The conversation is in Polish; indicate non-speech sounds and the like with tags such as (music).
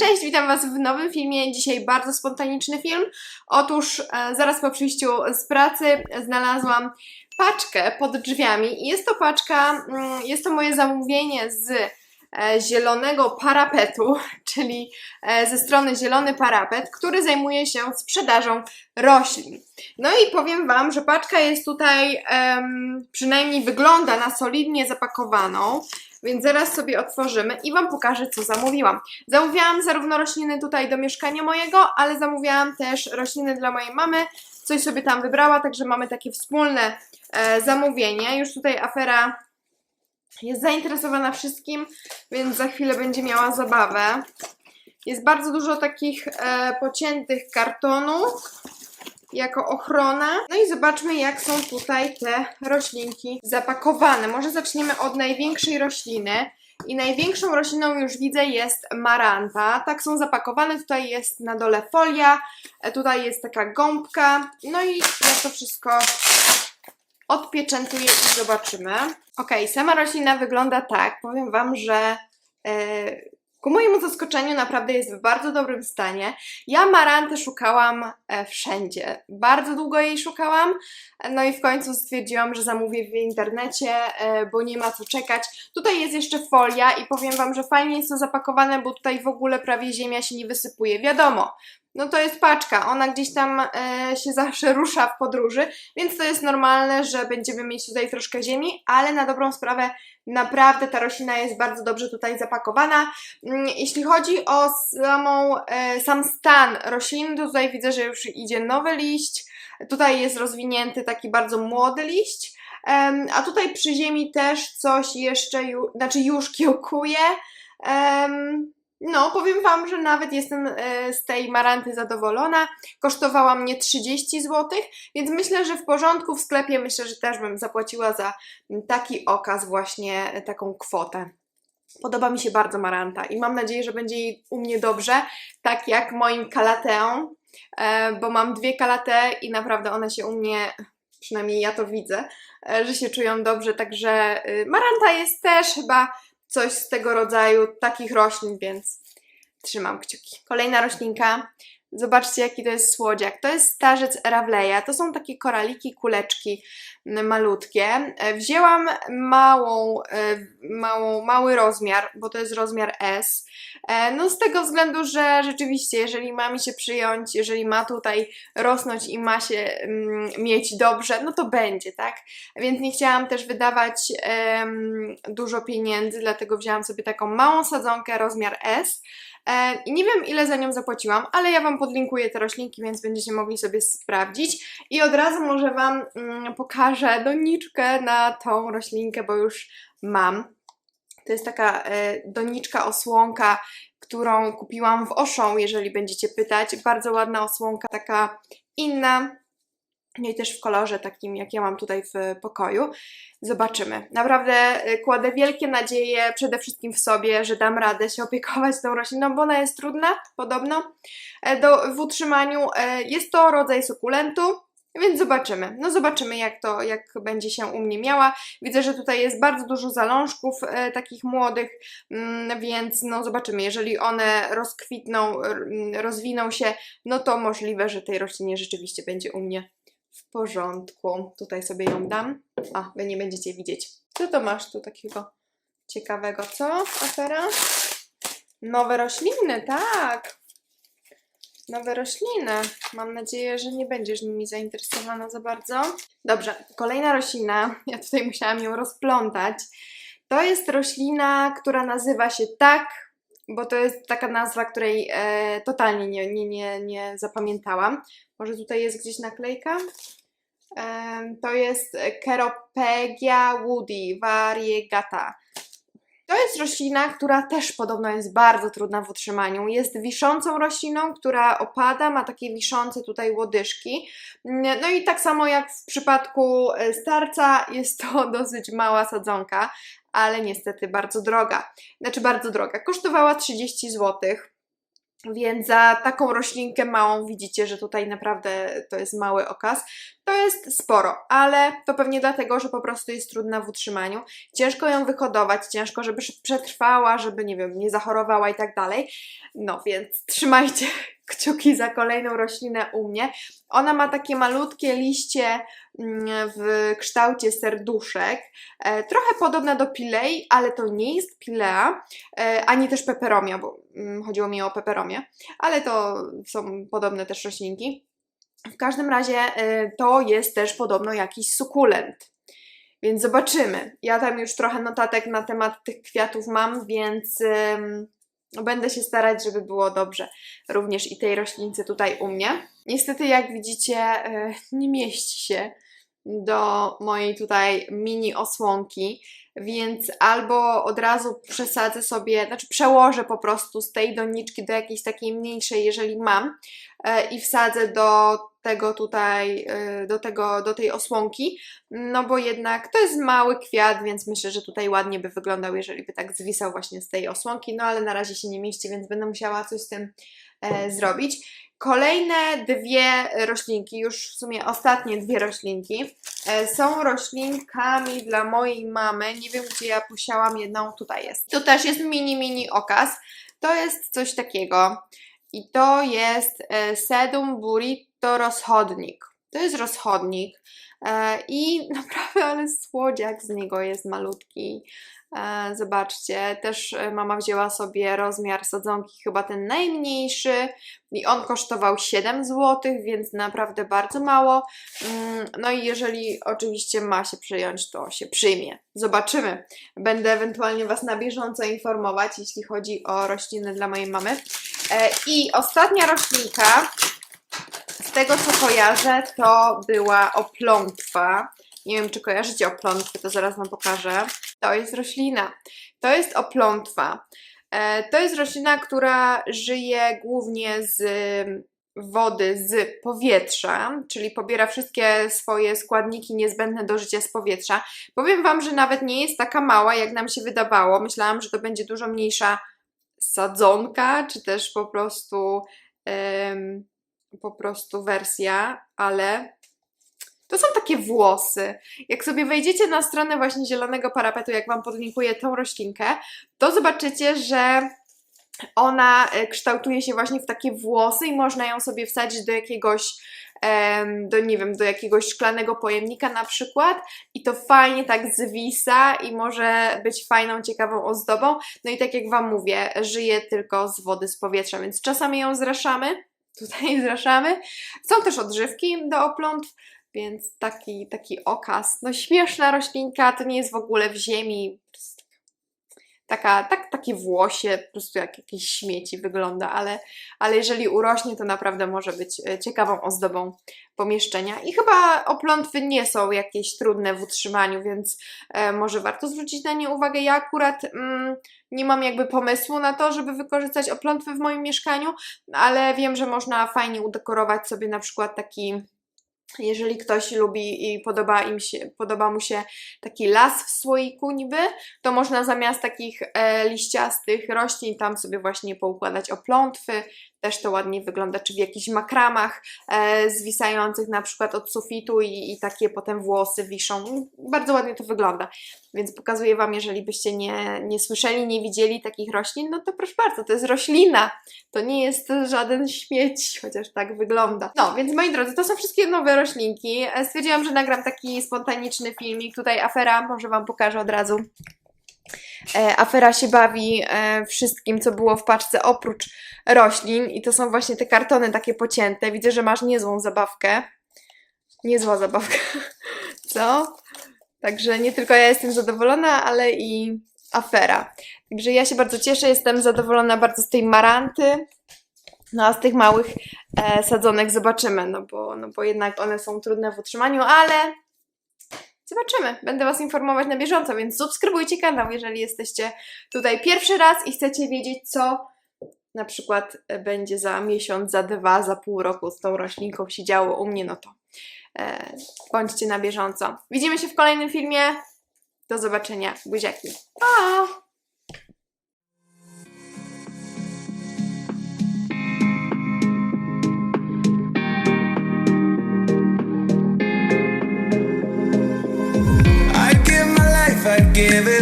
Cześć, witam Was w nowym filmie. Dzisiaj bardzo spontaniczny film. Otóż e, zaraz po przyjściu z pracy znalazłam paczkę pod drzwiami i jest to paczka, mm, jest to moje zamówienie z zielonego parapetu, (laughs) czyli e, ze strony Zielony Parapet, który zajmuje się sprzedażą roślin. No i powiem Wam, że paczka jest tutaj, przynajmniej wygląda na solidnie zapakowaną, więc zaraz sobie otworzymy i Wam pokażę, co zamówiłam. Zamówiłam zarówno rośliny tutaj do mieszkania mojego, ale zamówiłam też rośliny dla mojej mamy. Coś sobie tam wybrała, także mamy takie wspólne e, zamówienie. Już tutaj afera jest zainteresowana wszystkim, więc za chwilę będzie miała zabawę. Jest bardzo dużo takich e, pociętych kartonów jako ochrona. No i zobaczmy, jak są tutaj te roślinki zapakowane. Może zaczniemy od największej rośliny. I największą rośliną już widzę jest maranta. Tak są zapakowane. Tutaj jest na dole folia, e, tutaj jest taka gąbka. No i ja to wszystko odpieczętuję i zobaczymy. Ok, sama roślina wygląda tak. Powiem Wam, że e, ku mojemu zaskoczeniu naprawdę jest w bardzo dobrym stanie. Ja marantę szukałam e, wszędzie. Bardzo długo jej szukałam, no i w końcu stwierdziłam, że zamówię w internecie, e, bo nie ma co czekać. Tutaj jest jeszcze folia i powiem Wam, że fajnie jest to zapakowane, bo tutaj w ogóle prawie ziemia się nie wysypuje. Wiadomo, no to jest paczka, ona gdzieś tam e, się zawsze (laughs) rusza w podróży, więc to jest normalne, że będziemy mieć tutaj troszkę ziemi, ale na dobrą sprawę naprawdę ta roślina jest bardzo dobrze tutaj zapakowana. Mm, Jeśli chodzi o samą, e, sam stan rośliny, to tutaj widzę, że już idzie nowy liść, tutaj jest rozwinięty taki bardzo młody liść, em, a tutaj przy ziemi też coś jeszcze, ju, znaczy już kiełkuje. Em, no, powiem Wam, że nawet jestem e, z tej maranty zadowolona. Kosztowała mnie 30 zł, więc myślę, że w porządku w sklepie. Myślę, że też bym zapłaciła za taki okaz, właśnie e, taką kwotę. Podoba mi się bardzo maranta i mam nadzieję, że będzie jej u mnie dobrze, tak jak moim kalateom, e, bo mam dwie kalate i naprawdę one się u mnie, przynajmniej ja to widzę, że się czują dobrze, także maranta jest też chyba coś z tego rodzaju takich roślin, więc trzymam kciuki. Kolejna roślinka. Zobaczcie, jaki to jest słodziak. To jest starzec Ravleya. To są takie koraliki, kuleczki malutkie. E, Wzięłam małą, e, małą, mały rozmiar, bo to jest rozmiar S. E, No z tego względu, że rzeczywiście, jeżeli ma mi się przyjąć, jeżeli ma tutaj rosnąć i ma się mieć dobrze, no to będzie, tak? Więc nie chciałam też wydawać dużo pieniędzy, dlatego wzięłam sobie taką małą sadzonkę, rozmiar S. E, I nie wiem, ile za nią zapłaciłam, ale ja Wam podlinkuję te roślinki, więc będziecie mogli sobie sprawdzić. I od razu może Wam mm, pokażę doniczkę na tą roślinkę, bo już mam. To jest taka e, doniczka osłonka, którą kupiłam w Oszą, jeżeli będziecie pytać. Bardzo ładna osłonka, taka inna. No i też w kolorze takim, jak ja mam tutaj w pokoju. Zobaczymy. Naprawdę y, kładę wielkie nadzieje przede wszystkim w sobie, że dam radę się (laughs) opiekować tą rośliną, bo ona jest trudna, podobno, e, do, w utrzymaniu. E, Jest to rodzaj sukulentu, więc zobaczymy. No zobaczymy, jak to, jak będzie się u mnie miała. Widzę, że tutaj jest bardzo dużo zalążków e, takich młodych, mm, więc no zobaczymy. Jeżeli one rozkwitną, mm, rozwiną się, no to możliwe, że tej roślinie rzeczywiście będzie u mnie w porządku. Tutaj sobie ją dam. A, wy nie będziecie widzieć. Co to masz tu takiego ciekawego, co? Afera? Nowe rośliny, tak. Nowe rośliny. Mam nadzieję, że nie będziesz nimi zainteresowana za bardzo. Dobrze, kolejna roślina. Ja tutaj musiałam ją rozplątać. To jest roślina, która nazywa się tak, bo to jest taka nazwa, której e, totalnie nie, nie, nie, nie zapamiętałam. Może tutaj jest gdzieś naklejka? Em, To jest Keropegia woody variegata. To jest roślina, która też podobno jest bardzo trudna w utrzymaniu. Jest wiszącą rośliną, która opada, ma takie wiszące tutaj łodyżki. No i tak samo jak w przypadku e, starca, jest to (laughs) dosyć mała sadzonka, ale niestety bardzo droga. Znaczy bardzo droga. Kosztowała 30 zł. Więc za taką roślinkę małą widzicie, że tutaj naprawdę to jest mały okaz. To jest sporo, ale to pewnie dlatego, że po prostu jest trudna w utrzymaniu. Ciężko ją wyhodować, ciężko, żeby przetrwała, żeby, nie wiem, nie zachorowała i tak dalej. No więc trzymajcie kciuki za kolejną roślinę u mnie. Ona ma takie malutkie liście mm, w kształcie serduszek, e, trochę podobne do pilei, ale to nie jest pilea, e, ani też peperomia, bo mm, chodziło mi o peperomię, ale to są podobne też roślinki. W każdym razie e, to jest też podobno jakiś sukulent. Więc zobaczymy. Ja tam już trochę notatek na temat tych kwiatów mam, więc będę się starać, żeby było dobrze. Również i tej roślince tutaj u mnie. Niestety, jak widzicie, yy, nie mieści się do mojej tutaj mini osłonki, więc albo od razu przesadzę sobie, znaczy przełożę po prostu z tej doniczki do jakiejś takiej mniejszej, jeżeli mam, e, i wsadzę do tego tutaj, e, do, tego, do tej osłonki, no bo jednak to jest mały kwiat, więc myślę, że tutaj ładnie by wyglądał, jeżeli by tak zwisał właśnie z tej osłonki, no ale na razie się nie mieści, więc będę musiała coś z tym e, zrobić. Kolejne dwie roślinki, już w sumie ostatnie dwie roślinki, e, są roślinkami dla mojej mamy. Nie wiem, gdzie ja posiałam jedną, tutaj jest. To też jest mini, mini okaz. To jest coś takiego i to jest e, sedum burrito rozchodnik. To jest rozchodnik e, i (laughs) naprawdę, ale słodziak z niego jest malutki. E, zobaczcie, też e, mama wzięła sobie rozmiar sadzonki, chyba ten najmniejszy, i on kosztował 7 zł, więc naprawdę bardzo mało. Mm, no i jeżeli oczywiście ma się przyjąć, to się przyjmie. Zobaczymy. Będę ewentualnie Was na bieżąco informować, jeśli chodzi o rośliny dla mojej mamy. I ostatnia roślinka, z tego co kojarzę, to była oplątwa. Nie wiem, czy kojarzycie oplątwy, to zaraz Wam pokażę. To jest roślina. To jest oplątwa. E, to jest roślina, która żyje głównie z wody z powietrza, czyli pobiera wszystkie swoje składniki niezbędne do życia z powietrza. Powiem Wam, że nawet nie jest taka mała, jak nam się wydawało. Myślałam, że to będzie dużo mniejsza sadzonka, czy też po prostu po prostu wersja, ale to są takie włosy. Jak sobie wejdziecie na stronę właśnie Zielonego Parapetu, jak Wam podlinkuję tą roślinkę, to zobaczycie, że ona e, kształtuje się właśnie w takie włosy i można ją sobie wsadzić do jakiegoś do, nie wiem, do jakiegoś szklanego pojemnika na przykład i to fajnie tak zwisa i może być fajną, ciekawą ozdobą. No i tak jak Wam mówię, żyje tylko z wody, z powietrza, więc czasami ją zraszamy, tutaj (laughs) zraszamy. Są też odżywki do oplątw, więc taki, taki okaz. No śmieszna roślinka, to nie jest w ogóle w ziemi. Taka, tak, takie włosie, po prostu jak jakieś śmieci wygląda, ale, ale jeżeli urośnie, to naprawdę może być e, ciekawą ozdobą pomieszczenia. I chyba oplątwy nie są jakieś trudne w utrzymaniu, więc e, może warto zwrócić na nie uwagę. Ja akurat mm, nie mam jakby pomysłu na to, żeby wykorzystać oplątwy w moim mieszkaniu, ale wiem, że można fajnie udekorować sobie na przykład taki jeżeli ktoś lubi i podoba, im się, podoba mu się taki las w słoiku niby, to można zamiast takich e, liściastych roślin tam sobie właśnie poukładać oplątwy, też to ładnie wygląda, czy w jakichś makramach e, zwisających na przykład od sufitu i, i takie potem włosy wiszą. Bardzo ładnie to wygląda, więc pokazuję Wam, jeżeli byście nie, nie słyszeli, nie widzieli takich roślin, no to proszę bardzo, to jest roślina, to nie jest żaden śmieć, chociaż tak wygląda. No, więc moi drodzy, to są wszystkie nowe roślinki. E, stwierdziłam, że nagram taki spontaniczny filmik, tutaj afera, może Wam pokażę od razu. E, afera się bawi e, wszystkim, co było w paczce oprócz roślin i to są właśnie te kartony takie pocięte. Widzę, że masz niezłą zabawkę. Niezła zabawka. (laughs) Co? Także nie tylko ja jestem zadowolona, ale i afera. Także ja się bardzo cieszę, jestem zadowolona bardzo z tej maranty. No a z tych małych e, sadzonek zobaczymy, no bo, no bo jednak one są trudne w utrzymaniu, ale Zobaczymy. Będę Was informować na bieżąco, więc subskrybujcie kanał, jeżeli jesteście tutaj pierwszy raz i chcecie wiedzieć, co na przykład będzie za miesiąc, za dwa, za pół roku z tą roślinką się działo u mnie, no to e, bądźcie na bieżąco. Widzimy się w kolejnym filmie. Do zobaczenia. Buziaki. Pa! give it